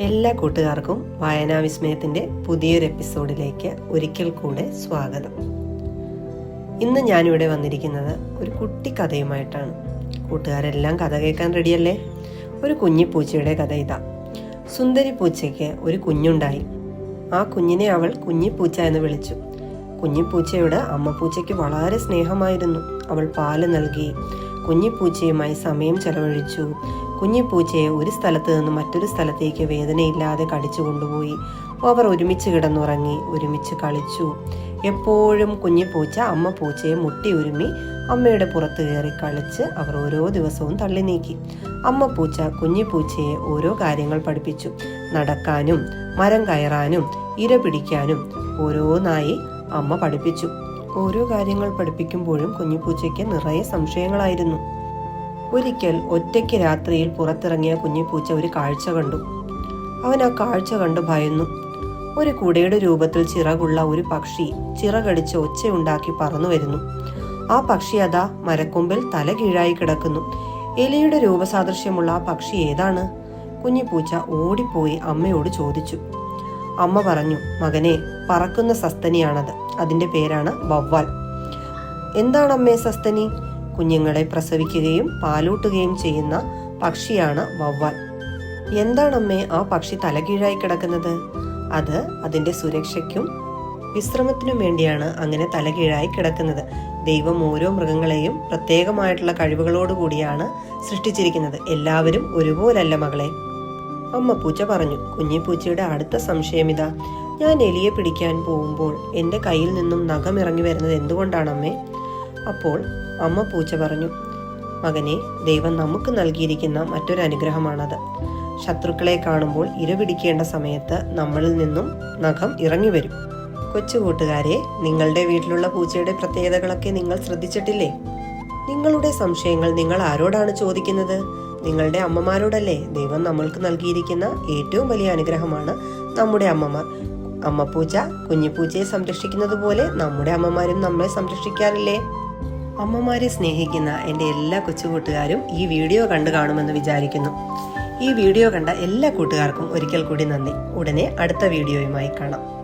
എല്ലാ കൂട്ടുകാർക്കും വായനാ വിസ്മയത്തിന്റെ പുതിയൊരു എപ്പിസോഡിലേക്ക് ഒരിക്കൽ കൂടെ സ്വാഗതം. ഇന്ന് ഞാനിവിടെ വന്നിരിക്കുന്നത് ഒരു കുട്ടി കഥയുമായിട്ടാണ്. കൂട്ടുകാരെല്ലാം കഥ കേൾക്കാൻ റെഡിയല്ലേ? ഒരു കുഞ്ഞിപ്പൂച്ചയുടെ കഥ ഇതാ. സുന്ദരി പൂച്ചയ്ക്ക് ഒരു കുഞ്ഞുണ്ടായി. ആ കുഞ്ഞിനെ അവൾ കുഞ്ഞിപ്പൂച്ച എന്ന് വിളിച്ചു. കുഞ്ഞിപ്പൂച്ചയോട് അമ്മ പൂച്ചയ്ക്ക് വളരെ സ്നേഹമായിരുന്നു. അവൾ പാൽ നൽകി കുഞ്ഞിപ്പൂച്ചയുമായി സമയം ചെലവഴിച്ചു. കുഞ്ഞിപ്പൂച്ചയെ ഒരു സ്ഥലത്ത് നിന്ന് മറ്റൊരു സ്ഥലത്തേക്ക് വേദനയില്ലാതെ കടിച്ചു കൊണ്ടുപോയി. അവർ ഒരുമിച്ച് കിടന്നുറങ്ങി ഒരുമിച്ച് കളിച്ചു. എപ്പോഴും കുഞ്ഞിപ്പൂച്ച അമ്മ പൂച്ചയെ മുട്ടി ഉരുമി അമ്മയുടെ പുറത്ത് കയറി കളിച്ച് അവർ ഓരോ ദിവസവും തള്ളി നീക്കി. അമ്മ പൂച്ച കുഞ്ഞിപ്പൂച്ചയെ ഓരോ കാര്യങ്ങൾ പഠിപ്പിച്ചു. നടക്കാനും മരം കയറാനും ഇര പിടിക്കാനും ഓരോന്നായി അമ്മ പഠിപ്പിച്ചു. ഓരോ കാര്യങ്ങൾ പഠിപ്പിക്കുമ്പോഴും കുഞ്ഞിപ്പൂച്ചയ്ക്ക് നിറയെ സംശയങ്ങളായിരുന്നു. ഒരിക്കൽ ഒറ്റയ്ക്ക് രാത്രിയിൽ പുറത്തിറങ്ങിയ കുഞ്ഞിപ്പൂച്ച ഒരു കാഴ്ച കണ്ടു. അവൻ ആ കാഴ്ച കണ്ടു ഭയന്നു. ഒരു കുടയുടെ രൂപത്തിൽ ചിറകുള്ള ഒരു പക്ഷി ചിറകടിച്ച് ഒച്ചയുണ്ടാക്കി പറന്നു വരുന്നു. ആ പക്ഷി അതാ മരക്കൊമ്പിൽ തല കീഴായി കിടക്കുന്നു. എലിയുടെ രൂപസാദൃശ്യമുള്ള ആ പക്ഷി ഏതാണ്? കുഞ്ഞിപ്പൂച്ച ഓടിപ്പോയി അമ്മയോട് ചോദിച്ചു. അമ്മ പറഞ്ഞു മകനെ പറക്കുന്ന സസ്തനിയാണത്. അതിന്റെ പേരാണ് വവ്വാൽ. എന്താണ് അമ്മേ സസ്തനി? കുഞ്ഞുങ്ങളെ പ്രസവിക്കുകയും പാലൂട്ടുകയും ചെയ്യുന്ന പക്ഷിയാണ് വവ്വാൽ. എന്താണമ്മേ ആ പക്ഷി തലകീഴായി കിടക്കുന്നത്? അത് അതിന്റെ സുരക്ഷയ്ക്കും വിശ്രമത്തിനും വേണ്ടിയാണ് അങ്ങനെ തലകീഴായി കിടക്കുന്നത്. ദൈവം ഓരോ മൃഗങ്ങളെയും പ്രത്യേകമായിട്ടുള്ള കഴിവുകളോട് കൂടിയാണ് സൃഷ്ടിച്ചിരിക്കുന്നത്. എല്ലാവരും ഒരുപോലല്ല മകളെ. അമ്മ പൂച്ച പറഞ്ഞു കുഞ്ഞിപ്പൂച്ചയുടെ അടുത്ത സംശയം ഇതാ ഞാൻ എലിയെ പിടിക്കാൻ പോകുമ്പോൾ എന്റെ കയ്യിൽ നിന്നും നഖം ഇറങ്ങി വരുന്നത് എന്തുകൊണ്ടാണമ്മേ? അപ്പോൾ അമ്മ പൂച്ച പറഞ്ഞു മകനെ ദൈവം നമുക്ക് നൽകിയിരിക്കുന്ന മറ്റൊരു അനുഗ്രഹമാണത്. ശത്രുക്കളെ കാണുമ്പോൾ ഇരപിടിക്കേണ്ട സമയത്ത് നമ്മളിൽ നിന്നും നഖം ഇറങ്ങി വരും. കൊച്ചു കൂട്ടുകാരെ നിങ്ങളുടെ വീട്ടിലുള്ള പൂച്ചയുടെ പ്രത്യേകതകളൊക്കെ നിങ്ങൾ ശ്രദ്ധിച്ചിട്ടില്ലേ? നിങ്ങളുടെ സംശയങ്ങൾ നിങ്ങൾ ആരോടാണ് ചോദിക്കുന്നത്? നിങ്ങളുടെ അമ്മമാരോടല്ലേ? ദൈവം നമ്മൾക്ക് നൽകിയിരിക്കുന്ന ഏറ്റവും വലിയ അനുഗ്രഹമാണ് നമ്മുടെ അമ്മമാർ. അമ്മപ്പൂച്ച കുഞ്ഞിപ്പൂച്ചയെ സംരക്ഷിക്കുന്നത് പോലെ നമ്മുടെ അമ്മമാരും നമ്മളെ സംരക്ഷിക്കാറില്ലേ? അമ്മമാരെ സ്നേഹിക്കുന്ന എന്റെ എല്ലാ കൊച്ചുകൂട്ടുകാരും ഈ വീഡിയോ കണ്ടു കാണുമെന്ന് വിചാരിക്കുന്നു. ഈ വീഡിയോ കണ്ട എല്ലാ കൂട്ടുകാർക്കും ഒരിക്കൽ കൂടി നന്ദി. ഉടനെ അടുത്ത വീഡിയോയുമായി കാണാം.